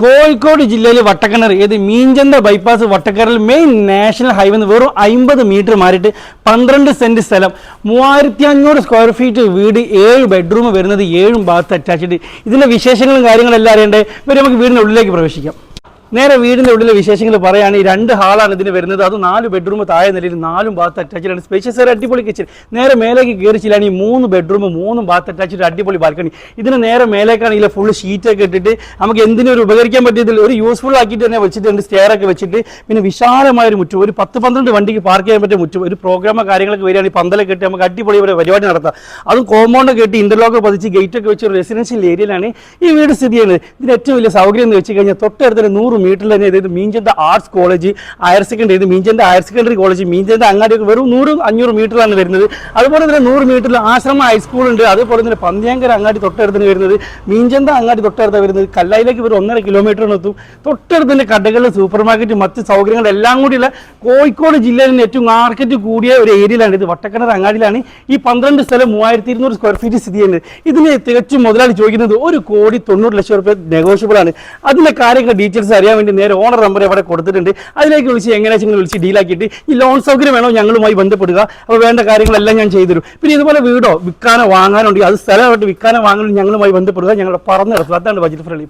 കോഴിക്കോട് ജില്ലയിലെ വട്ടക്കിണർ ഏത് മീഞ്ചന്ത ബൈപ്പാസ് വട്ടക്കിണറിൽ മെയിൻ നാഷണൽ ഹൈവേ വെറും അമ്പത് മീറ്റർ മാറിയിട്ട് പന്ത്രണ്ട് സെന്റ് സ്ഥലം. മൂവായിരത്തി അഞ്ഞൂറ് സ്ക്വയർ ഫീറ്റ് വീട് ഏഴ് ബെഡ്റൂം വരുന്നത് ഏഴും ബാത്ത് അറ്റാച്ച്ഡ് ഇതിന്റെ വിശേഷങ്ങളും കാര്യങ്ങളും എല്ലാം അറിയേണ്ടത് ഇവർ നമുക്ക് വീടിന്റെ ഉള്ളിലേക്ക് പ്രവേശിക്കാം. നേരെ വീടിന്റെ ഉള്ളിലെ വിശേഷങ്ങൾ പറയുകയാണ് ഈ രണ്ട് ഹാളാണ് ഇതിന് വരുന്നത്. അത് നാല് ബെഡ്റൂം താഴെ നിലയിൽ നാലും ബാത്ത് അറ്റാച്ച്ഡ് ആണ്. സ്പേഷ്യസ് ഒരു അടിപൊളി കിച്ചൺ നേരെ മേലേക്ക് കയറിച്ചിലാണ് ഈ മൂന്ന് ബെഡ്റൂം മൂന്നും ബാത്ത് അറ്റാച്ച്ഡ് അടിപൊളി ബാൽക്കണി ഇതിന് നേരെ മേലേക്കാണ് ഇതിലെ ഫുള്ള് ഷീറ്റൊക്കെ ഇട്ടിട്ട് നമുക്ക് എന്തിനും ഒരു ഉപകരിക്കാൻ പറ്റിയതിൽ ഒരു യൂസ്ഫുൾ ആക്കിയിട്ട് തന്നെ വെച്ചിട്ടുണ്ട്. സ്റ്റെയർ ഒക്കെ വെച്ചിട്ട്. പിന്നെ വിശാലമായ ഒരു മുറ്റം. ഒരു പത്ത് പന്ത്രണ്ട് വണ്ടിക്ക് പാർക്ക് ചെയ്യാൻ പറ്റിയ മുറ്റം. ഒരു പ്രോഗ്രാമോ കാര്യങ്ങളൊക്കെ വരികയാണെങ്കിൽ പന്തലൊക്കെ കെട്ടി നമുക്ക് അടിപൊളി ഒരു പരിപാടി നടത്താം. അതും കോമ്പൗണ്ട് കെട്ടി ഇന്റർലോക്ക് പതിച്ച് ഗേറ്റ് ഒക്കെ വെച്ച് ഒരു റെസിഡൻഷ്യൽ ഏരിയയിലാണ് ഈ വീട് സ്ഥിതി ചെയ്യുന്നത്. ഇതിന് ഏറ്റവും വലിയ സൗകര്യം എന്ന് വെച്ച് കഴിഞ്ഞാൽ തൊട്ടടുത്തൊരു നൂറ് മീറ്ററിൽ തന്നെ ഇത് Meenchanda arts college higher secondary ഇത് Meenchanda higher secondary college Meenchanda അങ്ങാടിയൊക്കെ വെറും നൂറ് അഞ്ഞൂറ് മീറ്ററിലാണ് വരുന്നത്. അതുപോലെ തന്നെ നൂറ് മീറ്ററിൽ ആശ്രമ ഹൈസ്കൂൾ ഉണ്ട്. അതുപോലെ തന്നെ പന്തിയാങ്കര അങ്ങാടി തൊട്ടടുത്തിന് വരുന്നത്. മീഞ്ചന്ത അങ്ങാടി തൊട്ടടുത്ത് വരുന്നത്. കല്ലായിലേക്ക് ഒരു ഒന്നര കിലോമീറ്ററിന് എത്തും. തൊട്ടടുത്ത് തന്നെ കടകൾ സൂപ്പർ മാർക്കറ്റ് മറ്റ് സൗകര്യങ്ങൾ എല്ലാം കൂടിയുള്ള കോഴിക്കോട് ജില്ലയിൽ നിന്ന് ഏറ്റവും മാർക്കറ്റ് കൂടിയ ഒരു ഏരിയയിലാണ് ഇത്. വട്ടക്കിണർ അങ്ങാടിയിലാണ് ഈ പന്ത്രണ്ട് സ്ഥലം മൂവായിരത്തി ഇരുന്നൂറ് സ്ക്വയർ ഫീറ്റ് സ്ഥിതി ചെയ്യുന്നത്. ഇതിന് തികച്ചും മുതലാളി ചോദിക്കുന്നത് ഒരു കോടി തൊണ്ണൂറ് ലക്ഷം റുപ്യ നെഗോഷ്യബിൾ ആണ്. അതിന്റെ കാര്യങ്ങൾ ഡീറ്റെയിൽസ് അറിയാൻ വേണ്ടി നേരെ ഓണർ നമ്പർ അവിടെ കൊടുത്തിട്ടുണ്ട്. അതിലേക്ക് വിളിച്ച് എങ്ങനെയാണെങ്കിലും വിളിച്ച് ഡീലാക്കിയിട്ട് ഈ ലോൺ സൗകര്യം വേണോ ഞങ്ങളുമായി ബന്ധപ്പെടുക. അപ്പോൾ വേണ്ട കാര്യങ്ങളെല്ലാം ഞാൻ ചെയ്തു തരും പിന്നെ ഇതുപോലെ വീടോ വിൽക്കാനോ വാങ്ങാനോ ഉണ്ടെങ്കിൽ അത് സ്ഥലമായിട്ട് വിൽക്കാനോ വാങ്ങാനോ ഞങ്ങളുമായി ബന്ധപ്പെടുക. ഞങ്ങളുടെ പറഞ്ഞു നടത്തുക. അതാണ് ബജറ്റ് ഫ്രണ്ട്ലി